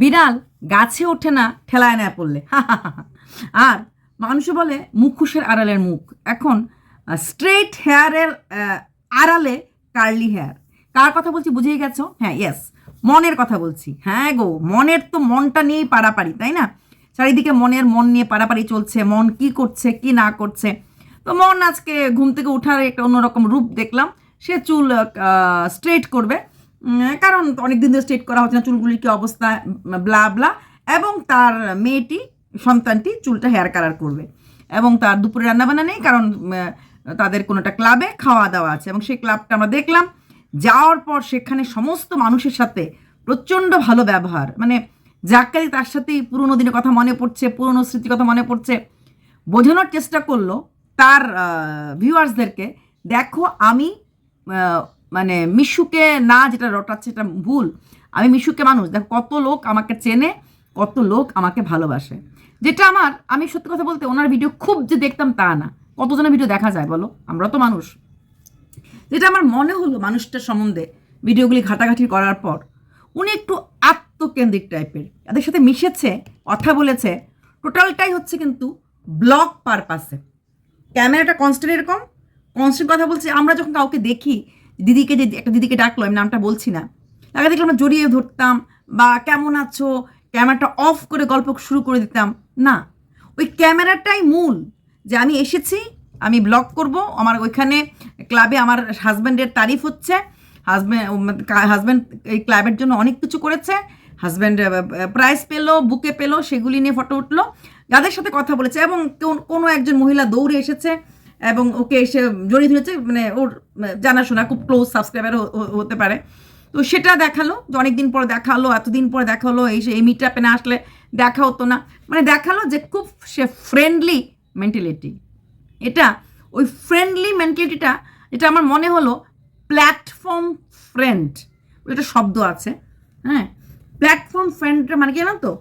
বিড়াল গাছে ওঠে না, ঠেলায় না পড়লে। আর মানুষে বলে মুখোশের আড়ালের মুখ। এখন স্ট্রেট হেয়ারের আড়ালে কার্লি হেয়ার কার কথা বলছি, বুঝেই গেছো? হ্যাঁ ইয়েস মনের কথা বলছি। হ্যাঁ গো, মনের তো মনটা নিয়েই পারাপারি, তাই না? চারিদিকে মনের মন নিয়ে পারাপারি চলছে, মন কি করছে, কি না করছে। তো মন আজকে ঘুম থেকে উঠার একটা অন্যরকম রূপ দেখলাম। সে চুল স্ট্রেট করবে। কারণ অনেক দিন ধরে স্ট্রেট করা হচ্ছে না, চুলগুলির কী অবস্থা ব্লা ব্লা এবং তার মেয়েটি, সন্তানটি চুলটা হেয়ার কালার করবে। এবং তার দুপুরে রান্নাবান্না নেই, কারণ তাদের কোনো একটা ক্লাবে খাওয়া দাওয়া আছে। এবং সেই ক্লাবটা আমরা দেখলাম, যাওয়ার পর সেখানে সমস্ত মানুষের সাথে প্রচণ্ড ভালো ব্যবহার। মানে যাকে তার সাথেই পুরোনো দিনের কথা মনে পড়ছে, পুরোনো স্মৃতির কথা মনে পড়ছে, বোঝানোর চেষ্টা করল তার ভিউয়ার্সদেরকে দেখো আমি মানে মিশুকে না যেটা রটাচ্ছে এটা ভুল। আমি মিশুকে মানুষ। দেখো কত লোক আমাকে চেনে, কত লোক আমাকে ভালোবাসে। যেটা আমার, আমি সত্যি কথা বলতে ওনার ভিডিও খুব যে দেখতাম তা না। কতজনের ভিডিও দেখা যায় বলো? আমরা তো মানুষ। যেটা আমার মনে হলো মানুষটার সম্বন্ধে ভিডিওগুলি ঘাটাঘাটি করার পর, উনি একটু আত্মকেন্দ্রিক টাইপের। এদের সাথে মিশেছে, কথা বলেছে। টোটালটাই হচ্ছে কিন্তু ব্লক পারপাসে। ক্যামেরাটা কনস্ট্যান্ট এরকম। কনস্ট্যান্ট কথা বলছে, আমরা যখন কাউকে দেখি দিদিকে যে একটা দিদিকে ডাকলো, আমি নামটা বলছি না। তাকে দেখলে আমরা জড়িয়ে ধরতাম বা কেমন আছো, ক্যামেরাটা অফ করে গল্প শুরু করে দিতাম। না, ওই ক্যামেরাটাই মূল যে আমি এসেছি, আমি ব্লগ করব, আমার ওইখানে ক্লাবে আমার হাজব্যান্ডের তারিফ হচ্ছে হাজব্যান্ড হাজব্যান্ড এই ক্লাবের জন্য অনেক কিছু করেছে, হাজব্যান্ড প্রাইজ পেল, বুকে পেল, সেগুলি নিয়ে ফটো উঠল, যাদের সাথে কথা বলেছে এবং কোনো একজন মহিলা দৌড়ে এসেছে এবং ওকে এসে জড়িয়ে ধরেছে মানে ওর জানাশোনা খুব ক্লোজ সাবস্ক্রাইবার হতে পারে। তো সেটা দেখাল, যে অনেকদিন পর দেখাল, এতদিন পর দেখাল, এই সে, এই পেনে আসলে দেখা হতো না। মানে দেখাল যে খুব সে ফ্রেন্ডলি মেন্টালিটি এটা, ওই ফ্রেন্ডলি মেন্টালিটিটা এটা আমার মনে হলো প্ল্যাটফর্ম ফ্রেন্ড একটা শব্দ আছে হ্যাঁ? প্ল্যাটফর্ম ফ্রেন্ডটা মানে কি জানো তো?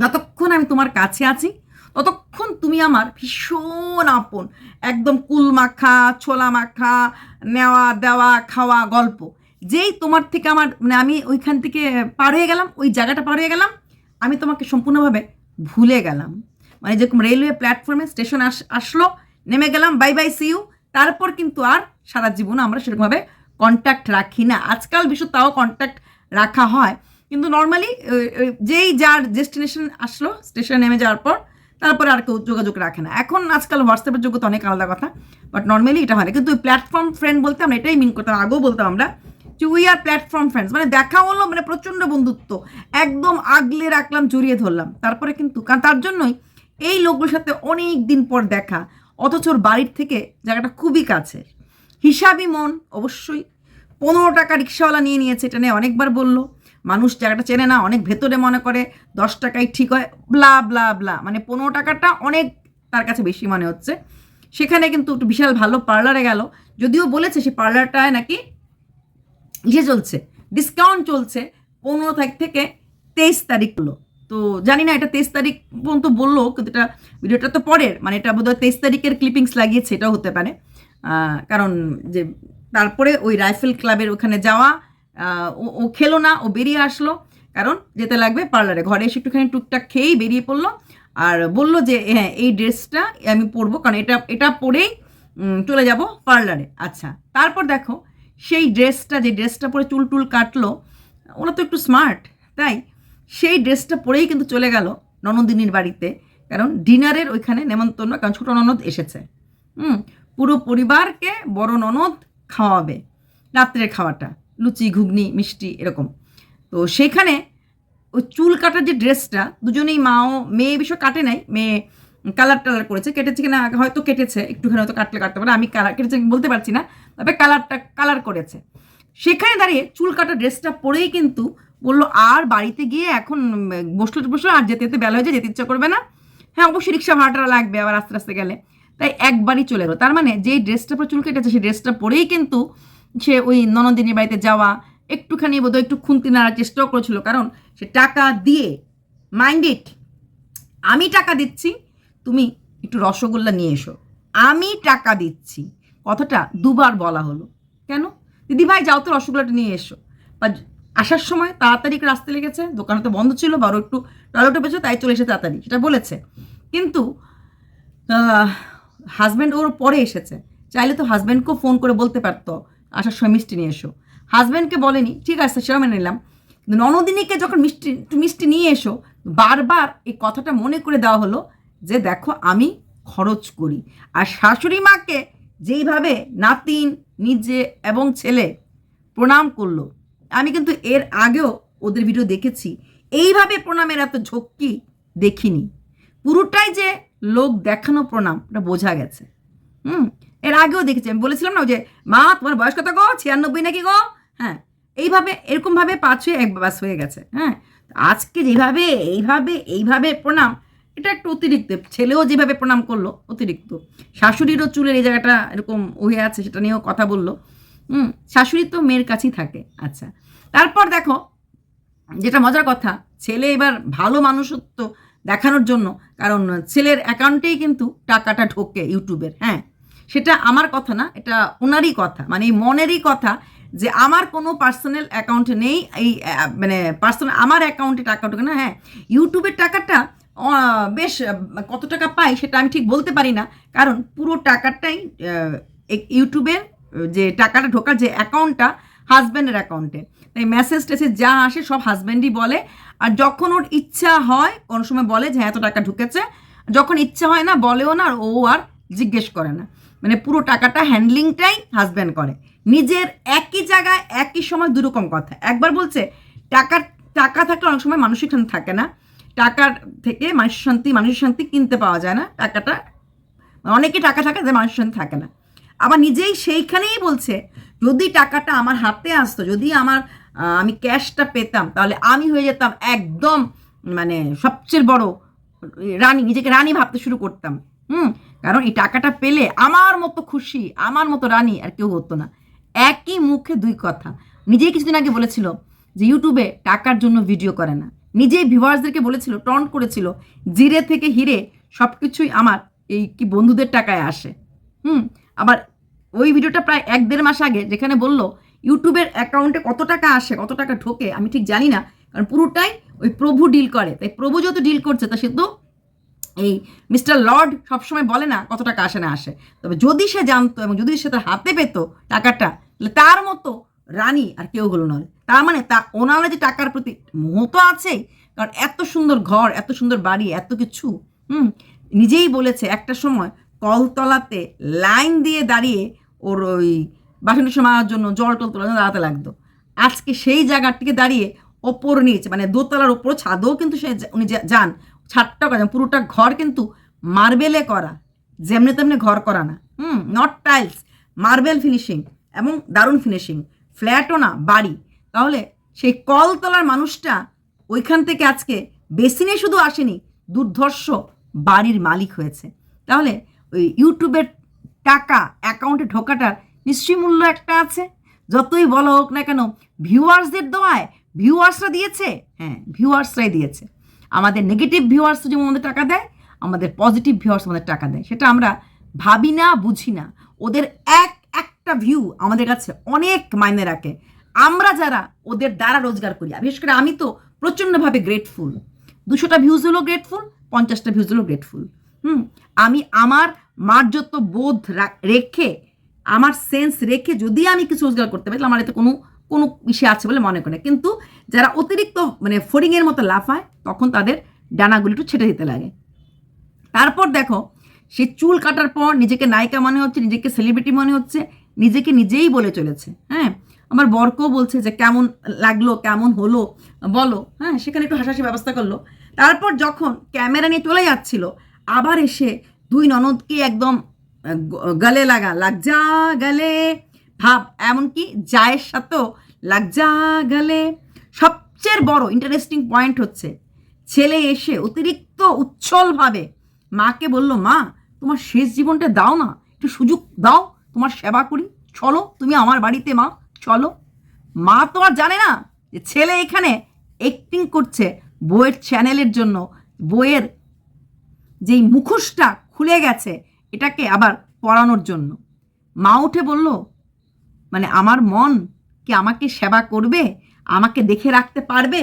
যতক্ষণ আমি তোমার কাছে আছি ততক্ষণ তুমি আমার ভীষণ আপন, একদম কুল মাখা, ছোলা মাখা, নেওয়া, দেওয়া, খাওয়া, গল্প। যেই তোমার থেকে আমার মানে আমি ওইখান থেকে পার হয়ে গেলাম, ওই জায়গাটা পার হয়ে গেলাম, আমি তোমাকে সম্পূর্ণভাবে ভুলে গেলাম। মানে যেরকম রেলওয়ে প্ল্যাটফর্মে স্টেশন আস, আসলো, নেমে গেলাম বাই বাই সিউ তারপর কিন্তু আর সারা জীবন আমরা সেরকমভাবে কন্ট্যাক্ট রাখি না। আজকাল বিশ্ব তাও কন্ট্যাক্ট রাখা হয়। কিন্তু নর্মালি যেই যার ডেস্টিনেশন আসলো স্টেশনে নেমে যাওয়ার পর তারপরে আর কেউ যোগাযোগ রাখে না। এখন আজকাল হোয়াটসঅ্যাপের যোগ্যতা অনেক আলাদা কথা বাট নর্মালি এটা হয় না। কিন্তু প্ল্যাটফর্ম ফ্রেন্ড বলতে আমরা এটাই মিন করতাম, আগেও বলতাম আমরা, যে উই আর প্ল্যাটফর্ম ফ্রেন্ডস মানে দেখা হলো মানে প্রচণ্ড বন্ধুত্ব। একদম আগলে রাখলাম, জড়িয়ে ধরলাম। তারপরে কিন্তু, কারণ তার জন্যই এই লোকগুলোর সাথে অনেক দিন পর দেখা, অথচ ওর বাড়ির থেকে জায়গাটা খুবই কাছে। হিসাবই মন, অবশ্যই। পনেরো টাকা রিক্সাওয়ালা নিয়ে নিয়েছে, এটা নিয়ে অনেকবার বলল। মানুষ জায়গাটা চেনে না, অনেক ভেতরে মনে করে দশ টাকাই ঠিক হয় ব্লা ব্লা ব্লা মানে পনেরো টাকাটা অনেক তার কাছে বেশি মনে হচ্ছে। সেখানে কিন্তু একটু বিশাল ভালো পার্লারে গেল, যদিও বলেছে সে পার্লারটায় নাকি ইয়ে চলছে ডিসকাউন্ট চলছে, পনেরো তারিখ থেকে তেইশ তারিখ হলো। তো জানি না এটা তেইশ তারিখ পর্যন্ত বলল, কিন্তু এটা ভিডিওটা তো পরের মানে এটা বোধহয় তেইশ তারিখের ক্লিপিংস লাগিয়েছে, এটাও হতে পারে। কারণ যে তারপরে ওই রাইফেল ক্লাবের ওখানে যাওয়া ও খেলো না, ও বেরিয়ে আসলো। কারণ যেতে লাগবে পার্লারে। ঘরে এসে একটুখানি টুকটাক খেয়েই বেরিয়ে পড়ল আর বলল যে হ্যাঁ এই ড্রেসটা আমি পরবো, কারণ এটা এটা পরেই চলে যাব পার্লারে। আচ্ছা তারপর দেখো, সেই ড্রেসটা, যে ড্রেসটা পরে চুল টুল কাটলো, ওরা তো একটু স্মার্ট, তাই সেই ড্রেসটা পরেই কিন্তু চলে গেল ননদিনীর বাড়িতে। কারণ ডিনারের ওইখানে নেমন্তন্ন, কারণ ছোটো ননদ এসেছে। হুম, পুরো পরিবারকে বড় ননদ খাওয়াবে, রাত্রের খাওয়াটা। লুচি, ঘুগনি, মিষ্টি এরকম। তো সেখানে ওই চুল কাটার যে ড্রেসটা, দুজনেই মাও, মেয়ে বিষয় কাটে নাই, মেয়ে কালার টালার করেছে, কেটেছে কিনা হয়তো কেটেছে, একটুখানি হয়তো কাটলে কাটতে পারে, আমি কালার কেটেছে বলতে পারছি না, তবে কালারটা কালার করেছে। সেখানে দাঁড়িয়ে চুল কাটা ড্রেসটা পরেই কিন্তু বলল, আর বাড়িতে গিয়ে এখন বসল বসল, আর যেতে যেতে বেলা হয়ে যায়, যেতে ইচ্ছা করবে না। হ্যাঁ অবশ্যই রিক্সা ভাড়াটা লাগবে আবার আস্তে আস্তে গেলে। তাই একবারই চলে এলো। তার মানে যেই ড্রেসটা পরে চুল কেটেছে, সেই ড্রেসটা পরেই কিন্তু সে ওই ননদিনীর বাড়িতে যাওয়া একটুখানি বোধহয় একটু খুন্তি নাড়ার চেষ্টাও করেছিল। কারণ সে টাকা দিয়ে মাইন্ড ইট আমি টাকা দিচ্ছি, তুমি একটু রসগোল্লা নিয়ে এসো। আমি টাকা দিচ্ছি। কথাটা দুবার বলা হলো। কেন? দিদি ভাই, যাও তো রসগোল্লাটা নিয়ে এসো। বা আসার সময় তাড়াতাড়ি করে আসতে লেগেছে দোকানে তো বন্ধ ছিল, বারো একটু টয়লেটে পেয়েছে তাই চলে এসে তাড়াতাড়ি, সেটা বলেছে। কিন্তু হাজব্যান্ড ওর পরে এসেছে। চাইলে তো হাজব্যান্ডকেও ফোন করে বলতে পারতো। আসার সময় মিষ্টি নিয়ে এসো। হাজব্যান্ডকে বলেনি, ঠিক আছে সেটা মেনে নিলাম। কিন্তু ননদিনীকে যখন মিষ্টি একটু মিষ্টি নিয়ে এসো, বারবার এই কথাটা মনে করে দেওয়া হলো যে, দেখো, আমি খরচ করি। আর শাশুড়ি মাকে যেইভাবে নাতিন, নিজে এবং ছেলে প্রণাম করল, আমি কিন্তু এর আগেও ওদের ভিডিও দেখেছি। এইভাবে প্রণামের এত ঝক্কি দেখিনি। পুরোটাই যে লোক দেখানো প্রণাম এটা বোঝা গেছে। হুম? এর আগেও দেখেছি, আমি বলেছিলাম না যে, মা, তোমার বয়স কত গো? ছিয়ানব্বই নাকি গো? হ্যাঁ এইভাবে, এরকমভাবে পাঁচ হয়ে এক বাস হয়ে গেছে হ্যাঁ। আজকে যেভাবে, এইভাবে এইভাবে প্রণাম, এটা একটু অতিরিক্ত, ছেলেও যেভাবে প্রণাম করল, অতিরিক্ত। শাশুড়িরও চুলের এই জায়গাটা এরকম হয়ে আছে, সেটা নিয়েও কথা বলল। হুম, শাশুড়ি তো মেয়ের কাছেই থাকে আচ্ছা। তারপর দেখো, যেটা মজার কথা, ছেলে এবার ভালো মানুষত্ব দেখানোর জন্য, কারণ ছেলের অ্যাকাউন্টেই কিন্তু টাকাটা ঢোকে ইউটিউবের হ্যাঁ। সেটা আমার কথা না, এটা ওনারই কথা। মানে এই মনেরই কথা যে আমার কোনো পার্সোনাল অ্যাকাউন্টে নেই, এই মানে পার্সোনাল আমার অ্যাকাউন্টে টাকা ঢোকে না হ্যাঁ ইউটিউবের টাকাটা বেশ কত টাকা পাই সেটা আমি ঠিক বলতে পারি না। কারণ পুরো টাকাটাই ইউটিউবের যে টাকাটা ঢোকার যে অ্যাকাউন্টটা হাজব্যান্ডের অ্যাকাউন্টে তাই মেসেজ টেসেজ যা আসে সব হাজব্যান্ডই বলে। আর যখন ওর ইচ্ছা হয়, কোনো সময় বলে যে হ্যাঁ এত টাকা ঢুকেছে। যখন ইচ্ছা হয় না, বলেও না ও আর জিজ্ঞেস করে না। মানে পুরো টাকাটা হ্যান্ডলিংটাই হাজব্যান্ড করে। নিজের একই জায়গায় একই সময় দুরকম কথা। একবার বলছে, টাকার, টাকা থাকলে অনেক সময় মানসিক শান্তি থাকে না। টাকার থেকে মানসিক শান্তি মানসিক শান্তি কিনতে পাওয়া যায় না। টাকাটা, অনেকে টাকা থাকে যে মানুষের সঙ্গে থাকে না। আবার নিজেই সেইখানেই বলছে, যদি টাকাটা আমার হাতে আসতো, যদি আমার আমি ক্যাশটা পেতাম, তাহলে আমি হয়ে যেতাম একদম মানে সবচেয়ে বড়, রানী, নিজেকে রানী ভাবতে শুরু করতাম। হুম? কারণ এই টাকাটা পেলে আমার মতো খুশি, আমার মতো রানী আর কেউ হতো না। একই মুখে দুই কথা। নিজেই কিছুদিন আগে বলেছিল যে ইউটিউবে টাকার জন্য ভিডিও করে না। নিজেই ভিউয়ার্সদেরকে বলেছিল, টন্ট করেছিল, জিরে থেকে হিরে সব কিছুই আমার এই কি বন্ধুদের টাকায় আসে। হুম, আবার ওই ভিডিওটা প্রায় এক দেড় মাস আগে যেখানে বলল, ইউটিউবের অ্যাকাউন্টে কত টাকা আসে, কত টাকা ঢোকে? আমি ঠিক জানি না, কারণ পুরোটাই ওই প্রভু ডিল করে। তাই প্রভু যত ডিল করছে, তা সে তো এই মিস্টার লর্ড সবসময় বলে না কত টাকা আসে না আসে। তবে যদি সে জানতো এবং যদি সে তার হাতে পেত টাকাটা তার মতো রানী আর কেউ হলো নয় তার মানে তা ওনারা যে টাকার প্রতি মোহ তো আছেই, কারণ এত সুন্দর ঘর, এত সুন্দর বাড়ি, এত কিছু, হুম, নিজেই বলেছে একটা সময় কলতলাতে লাইন দিয়ে দাঁড়িয়ে ওর ওই বাসন মারার জন্য জল টল তোলার জন্য দাঁড়াতে লাগতো। আজকে সেই জায়গাটিকে দাঁড়িয়ে ওপর নিচ মানে দোতলার ওপর ছাদেও কিন্তু সে উনি যান। ছাদটাও করা, পুরোটা ঘর কিন্তু মার্বেলে করা, যেমনি তেমনি ঘর করা না। Hmm not tiles marble finishing এবং দারুণ ফিনিশিং ফ্ল্যাটও না, বাড়ি। তাহলে সেই কলতলার মানুষটা ওইখান থেকে আজকে বেসিনে শুধু আসেনি, দুর্ধর্ষ বাড়ির মালিক হয়েছে। তাহলে ওই ইউটিউবের টাকা অ্যাকাউন্টে ঢোকাটার নিশ্চয়ই মূল্য একটা আছে। যতই বলা হোক না কেন ভিউয়ার্সদের দোয়ায় ভিউয়ার্সরা দিয়েছে। হ্যাঁ ভিউয়ার্সরাই দিয়েছে। আমাদের নেগেটিভ ভিউয়ার্স যেমন আমাদের টাকা দেয়, আমাদের পজিটিভ ভিউয়ার্স আমাদের টাকা দেয়। সেটা আমরা ভাবি না, বুঝি না। ওদের এক, একটা ভিউ আমাদের কাছে অনেক মাইনে রাখে। আমরা যারা ওদের দ্বারা রোজগার করি বিশেষ করে আমি তো প্রচণ্ডভাবে গ্রেটফুল দুশোটা ভিউজ হলো গ্রেটফুল পঞ্চাশটা ভিউজ হলো গ্রেটফুল হুম, আমি আমার মার্যত্ব বোধ রেখে, আমার সেন্স রেখে যদি আমি কিছু রোজগার করতে পারি, তাহলে আমার এতে কোনো কোনো ইসে আছে বলে মনে করে। কিন্তু যারা অতিরিক্ত মানে ফড়িংয়ের মতো লাফায়, তখন তাদের ডানাগুলো একটু ছেটে দিতে লাগে। তারপর দেখো, সে চুল কাটার পর নিজেকে নায়িকা মনে হচ্ছে, নিজেকে সেলিব্রিটি মনে হচ্ছে, নিজেকে নিজেই বলে চলেছে। হ্যাঁ? আমার বরকেও বলছে যে, কেমন লাগল, কেমন হলো, বলো। হ্যাঁ? সেখানে একটু হাসাহাসি ব্যবস্থা করল। তারপর যখন ক্যামেরা নিয়ে চলে যাচ্ছিল, আবার এসে দুই ননদকে একদম গলে লাগা লাগ যা গলে ভাব, এমনকি জায়ের সাথেও লাগজা গেলে সবচেয়ে বড় ইন্টারেস্টিং পয়েন্ট হচ্ছে, ছেলে এসে অতিরিক্ত উচ্ছলভাবে মাকে বলল, মা, তোমার শেষ জীবনটা দাও না, একটু সুযোগ দাও, তোমার সেবা করি, চলো, তুমি আমার বাড়িতে, মা, চলো। মা তো আর জানে না যে ছেলে এখানে অ্যাক্টিং করছে বইয়ের চ্যানেলের জন্য, বইয়ের যেই মুখোশটা খুলে গেছে, এটাকে আবার পড়ানোর জন্য। মা উঠে বলল মানে আমার মন কি আমাকে সেবা করবে? আমাকে দেখে রাখতে পারবে?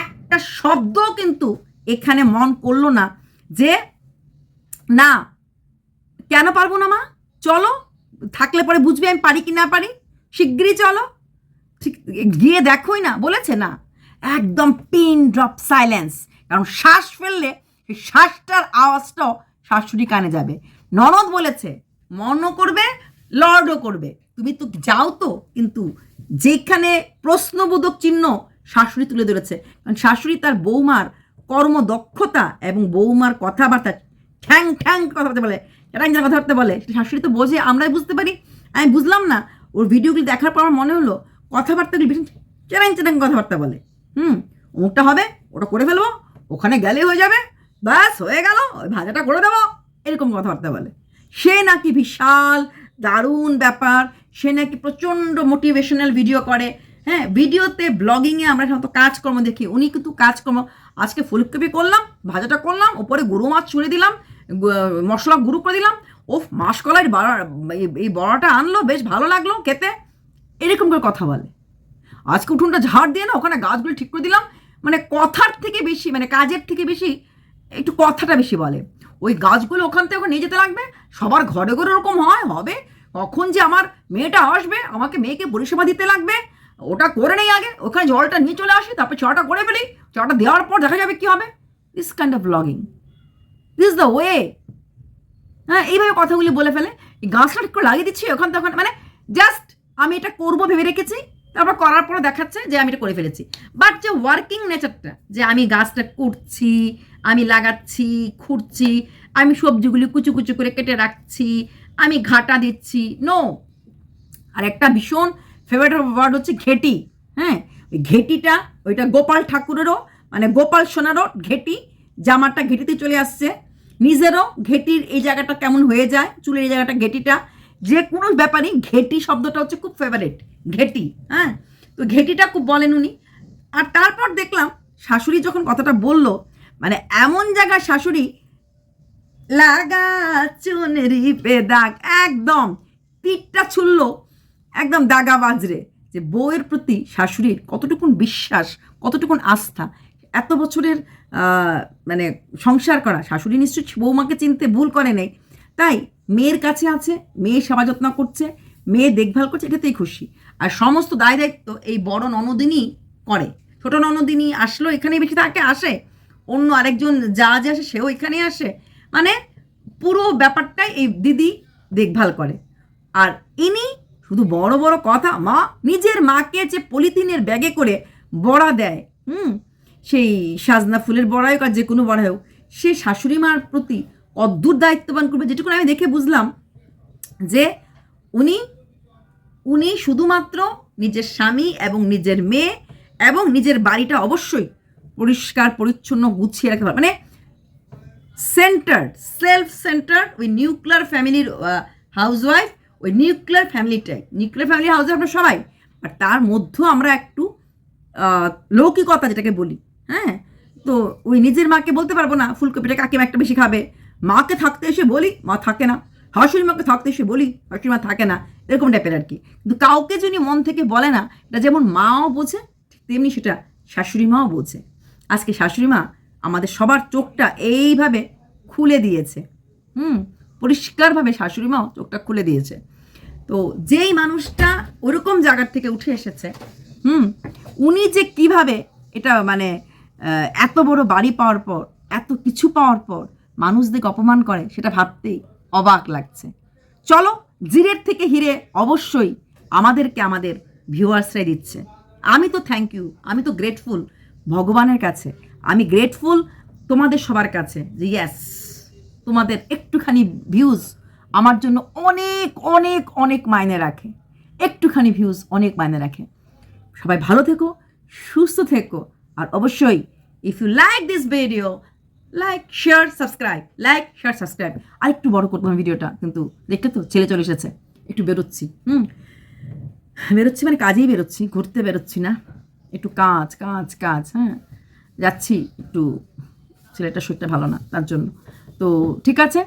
একটা শব্দ কিন্তু এখানে মন করল না যে, না, কেন পারব না মা? চলো, থাকলে পরে বুঝবে আমি পারি কি না পারি? শিগগিরই চলো। ঠিক, গিয়ে দেখোই না, বলেছে না। একদম পিন ড্রপ সাইলেন্স কারণ শ্বাস ফেললে সেই শ্বাসটার আওয়াজটাও শাশুড়ি কানে যাবে। ননদ বলেছে, মনও করবে, লর্ডও করবে। তুমি তো যাও তো, কিন্তু যেখানে প্রশ্নবোধক চিহ্ন শাশুড়ি তুলে ধরেছে, কারণ শাশুড়ি তার বৌমার কর্মদক্ষতা এবং বৌমার কথাবার্তা ঠ্যাং ঠ্যাং কথাবার্তা বলে, ঠ্যাং ঠ্যাং কথাবার্তা বলে শাশুড়ি তো বোঝে, আমরাই বুঝতে পারি। আমি বুঝলাম না, ওর ভিডিওগুলি দেখার পর আমার মনে হলো, কথাবার্তাগুলি ভীষণ চেরাং চেরাং কথাবার্তা বলে। হুম, অমুকটা হবে, ওটা করে ফেলব, ওখানে গেলে হয়ে যাবে, ব্যাস, হয়ে গেল, ওই ভাজাটা করে দেবো, এরকম কথাবার্তা বলে। সে নাকি বিশাল দারুণ ব্যাপার। সে নাকি প্রচণ্ড মোটিভেশনাল ভিডিও করে। হ্যাঁ ভিডিওতে ব্লগিংয়ে আমরা সাধারণত কাজকর্ম দেখি। উনি কিন্তু কাজকর্ম, আজকে ফুলকপি করলাম, ভাজাটা করলাম, ওপরে গরু মাছ ছুঁড়ে দিলাম মশলা গুঁড়ো করে দিলাম। ও মাসকলাইয়ের বড়া, এই- এই বড়াটা আনলো, বেশ ভালো লাগল খেতে। এরকম করে কথা বলে। আজকে উঠোনটা ঝাড় দিয়ে না, ওখানে গাছগুলো ঠিক করে দিলাম। মানে কথার থেকে বেশি মানে কাজের থেকে বেশি, একটু কথাটা বেশি বলে। ওই গাছগুলো ওখান থেকে নিয়ে যেতে লাগবে? সবার ঘরে ঘরে ওরকম হয়? হবে? কখন যে আমার মেয়েটা আসবে, আমাকে মেয়েকে পরিষেবা দিতে লাগবে? ওটা করে নেই আগে। ওখানে জলটা নিয়ে চলে আসি, তারপর চাটা করে ফেলি। চাটা দেওয়ার পর দেখা যাবে কি হবে? This kind of blogging this the way হ্যাঁ এইভাবে কথাগুলি বলে ফেলে। গাছটা ঠিক করে লাগিয়ে দিচ্ছি, ওখান তখন মানে জাস্ট আমি এটা করব ভেবে রেখেছি। তারপর করার পরে দেখাচ্ছে যে আমি এটা করে ফেলেছি। বাট যে ওয়ার্কিং নেচারটা যে আমি গাছটা কুটছি, আমি লাগাচ্ছি, খুঁড়ছি, আমি সবজিগুলি কুচু কুচু করে কেটে রাখছি, আমি ঘাটা দিচ্ছি নো আর একটা ভীষণ ফেভারিট ওয়ার্ড হচ্ছে ঘেটি হ্যাঁ? ওই ঘেটিটা, ওইটা গোপাল ঠাকুরেরও মানে গোপাল সোনারও ঘেটি, জামাটা ঘেটিতে চলে আসছে। নিজেরও ঘেটির এই জায়গাটা কেমন হয়ে যায়, চুলের এই জায়গাটা ঘেটিটা, যে কোনো ব্যাপারই ঘেটি শব্দটা হচ্ছে খুব ফেভারিট ঘেটি হ্যাঁ? তো ঘেটিটা খুব বলেন উনি। আর তারপর দেখলাম শাশুড়ি যখন কথাটা বলল মানে এমন জায়গায় শাশুড়ি, লাগা চুনেরি পে দাগ। একদম তীরটা ছুড়লো, একদম দাগা বাজরে, যে বউয়ের প্রতি শাশুড়ির কতটুকুন বিশ্বাস, কতটুকুন আস্থা, এত বছরের মানে সংসার করা। শাশুড়ি নিশ্চয়ই বৌমাকে চিনতে ভুল করে নেই। তাই মেয়ের কাছে আছে, মেয়ে সেবা যত্ন করছে মেয়ে দেখভাল করছে, এটাতেই খুশি। আর সমস্ত দায় দায়িত্ব এই বড় ননদিনই করে। ছোট ননদিনী আসলো এখানে বেশি তাকে আসে। অন্য আরেকজন যা যে আসে, সেও এখানে আসে। মানে পুরো ব্যাপারটাই এই দিদি দেখভাল করে। আর ইনি শুধু বড় বড় কথা, মা নিজের মাকে যে পলিথিনের ব্যাগে করে বড়া দেয়, হুম, সেই সাজনা ফুলের বড়াই হোক আর যে কোনো বড়াই হোক, সে শাশুড়ি মার প্রতি অদ্ভুত দায়িত্ববান করবে, যেটুকু আমি দেখে বুঝলাম যে উনি উনি শুধুমাত্র নিজের স্বামী এবং নিজের মেয়ে এবং নিজের বাড়িটা অবশ্যই পরিষ্কার, পরিচ্ছন্ন, গুছিয়ে রাখতে মানে সেন্টার্ড সেলফ সেন্টার ওই নিউক্লিয়ার ফ্যামিলির হাউসওয়াইফ ওই নিউক্লিয়ার ফ্যামিলিটাই নিউক্লিয়ার ফ্যামিলি হাউস আমরা সবাই আর তার মধ্যেও আমরা একটু লৌকিকতা যেটাকে বলি হ্যাঁ? তো ওই নিজের মাকে বলতে পারব না, ফুলকপিটা কাকিমা একটা বেশি খাবে। মাকে থাকতে এসে বলি, মা থাকে না। শাশুড়ি মাকে থাকতে সে বলি শাশুড়ি মা থাকে না। এরকম টাইপের আর কি। কিন্তু কাউকে যদি মন থেকে বলে না, এটা যেমন মাও বোঝে, ঠিক তেমনি সেটা শাশুড়ি মাও বোঝে। আজকে শাশুড়ি মা আমাদের সবার চোখটা এইভাবে খুলে দিয়েছে। হুম, পরিষ্কারভাবে শাশুড়ি মাও চোখটা খুলে দিয়েছে। তো যেই মানুষটা ওরকম জায়গার থেকে উঠে এসেছে, হুম, উনি যে কীভাবে এটা মানে এত বড় বাড়ি পাওয়ার পর, এত কিছু পাওয়ার পর মানুষদের অপমান করে, সেটা ভাবতেই অবাক লাগছে। চলো, জিরের থেকে হিরে অবশ্যই আমাদেরকে আমাদের ভিউয়ার্সরাই দিচ্ছে। আমি তো থ্যাংক ইউ আমি তো গ্রেটফুল ভগবানের কাছে। আমি গ্রেটফুল তোমাদের সবার কাছে যে ইয়েস তোমাদের একটুখানি ভিউজ আমার জন্য অনেক অনেক অনেক মায়নে রাখে। একটুখানি ভিউজ অনেক মায়নে রাখে। সবাই ভালো থেকো, সুস্থ থেকো। আর অবশ্যই if you like this video like share subscribe like share subscribe আর একটু বড় করব আমি ভিডিওটা, কিন্তু দেখতে তো ছেলে চলে এসেছে। একটু বেরোচ্ছি, হুম? বেরোচ্ছি মানে কাজেই বেরোচ্ছি, ঘুরতে বেরোচ্ছি না। একটু কাজ কাজ কাজ হ্যাঁ? যাচ্ছি, একটু ছেলেটার শরীরটা ভালো না, তার জন্য। তো ঠিক আছে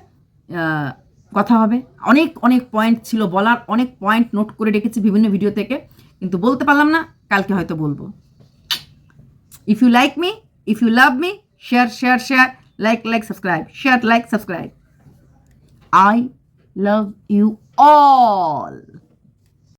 কথা হবে। অনেক অনেক পয়েন্ট ছিল বলার, অনেক পয়েন্ট নোট করে রেখেছি বিভিন্ন ভিডিও থেকে, কিন্তু বলতে পারলাম না, কালকে হয়তো বলব। If you like me if you love me share share share like like subscribe share like subscribe. I love you all.